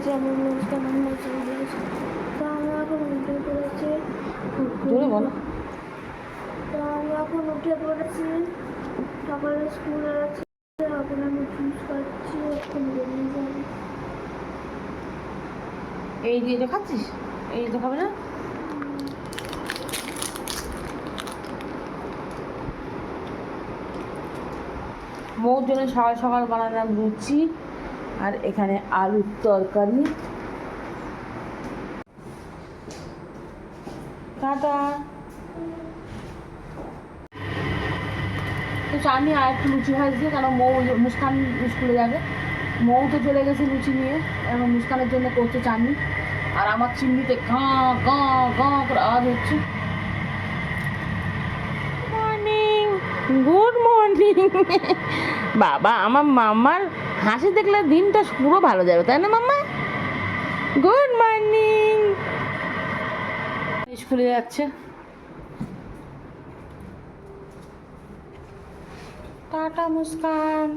গেছে আমার মুস্কান আমার তো আমি এখন উঠে পড়েছি তো আমি এখন উঠে পড়েছি। সকালে স্কুল আছে। এখন আমি জুস খাচ্ছি এখন বেরিয়ে যাব। এই দিয়ে তো খাচ্ছিস? এই তো খাবে না? মৌর জন্য সকাল সকাল বানালাম লুচি। আর এখানে আলুর তরকারি। টাটা। তো চানি আর একটু লুচি ভাজছি কেন মৌ মুস্কান স্কুলে যাবে। মৌ তো চলে গেছে লুচি নিয়ে, এখন মুস্কানের জন্য করছে চাটনি আর আমার চিমনিতে গাঁ গাঁ গাঁ করে আওয়াজ হচ্ছে। গুড মর্নিং বাবা, আমার মাম্মার হাসি দেখলে দিনটা পুরো ভালো যাবে, তাই না মাম্মা? গুড মর্নিং স্কুলে যাচ্ছে। টাটা মুস্কান।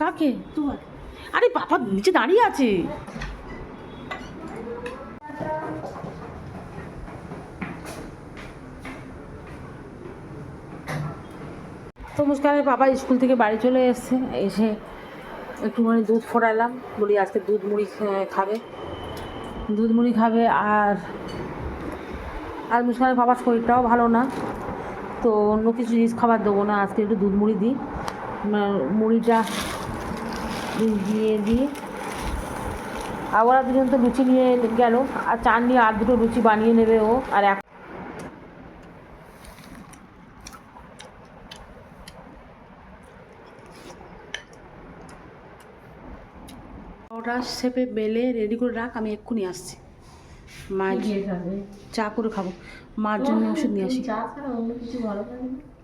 কাকে? আরে বাবা, নিচে দাঁড়িয়ে আছে। তো মুস্কানের বাবা স্কুল থেকে বাড়ি চলে এসছে। এসে একটুখানি দুধ ফোটালাম বলি, আজকে দুধ মুড়ি খাবে? দুধ মুড়ি খাবে আর আর মুস্কানের বাবার শরীরটাও ভালো না। তো অন্য কিছু জিনিস খাবার দেবো না, আজকে একটু দুধ মুড়ি দিই। মুড়িটা দিয়ে দিয়ে আর ওরা দুজন তো লুচি নিয়ে গেল। আর চান নিয়ে আর দুটো লুচি বানিয়ে নেবে ও। আর এক ওটা শেপে বেলে রেডি করে রাখ আমি এক্ষুনি আসছি। জন্য- চা করে খাব। মার জন্য ওষুধ নিয়ে আসি।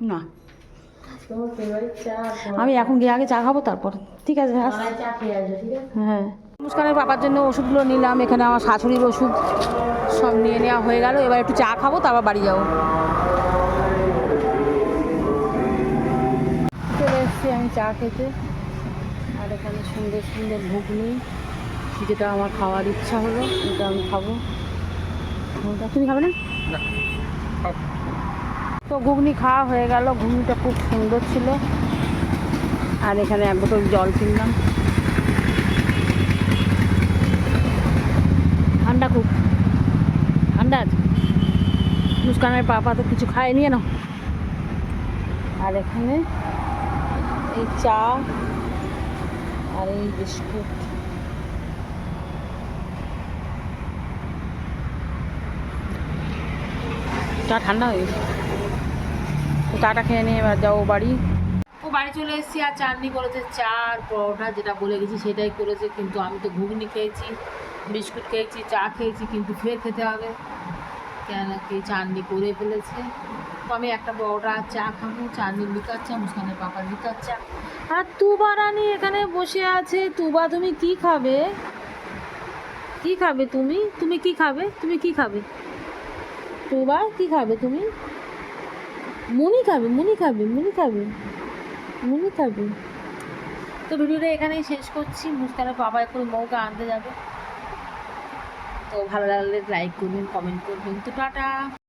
না? আমি এখন গিয়ে আগে চা খাব তারপর ঠিক আছে হ্যাঁ। মুস্কানের বাবার জন্য ওষুধগুলো নিলাম এখানে আমার শাশুড়ির ওষুধ সব নিয়ে নেওয়া হয়ে গেল। এবার একটু চা খাব তারপর বাড়ি যাব। চলে এসেছি আমি চা খেতে। আর এখানে সুন্দর সুন্দর ঘুগনি যেটা আমার খাওয়ার ইচ্ছা হলো এটা আমি খাব। তুমি খাবে না? তো ঘুগনি খাওয়া হয়ে গেল ঘুগনিটা খুব সুন্দর ছিল। আর এখানে এক বোতল জল কিনলাম। ঠান্ডা খুব। ঠান্ডা আছে। মুস্কানের পাপা তো কিছু খায়নি না আর এখানে এই চা আর বিস্কুট। চা ঠান্ডা হয়ে গেছে। চাটা খেয়ে নিয়ে এবার যাব বাড়ি। ও বাড়ি চলে এসেছি আর চাটনি করেছে চা আর পরোটা যেটা বলে গেছি সেটাই করেছে, কিন্তু আমি তো ঘুগনি খেয়েছি, বিস্কুট খেয়েছি, চা খেয়েছি, কিন্তু ফের খেতে হবে। কেন কি চাটনি করে ফেলেছে। তো আমি একটা আর চা খাব চাটনি লিকার চা মুসকানের পাপা লিকার চা আর তুবা রানী এখানে বসে আছে। তুবা, তুমি কি খাবে? কি খাবে তুমি? তুমি কি খাবে? তুমি কি খাবে? তুবা, কি খাবে তুমি? মুনি খাবে মুনি খাবে মুনি খাবে মুনি খাবে। তো ভিডিওটা এখানেই শেষ করছি। মুস্কানের বাবা এখন মৌকে আনতে যাবে। তো ভালো লাগলে লাইক করবেন কমেন্ট করবেন। তো টাটা!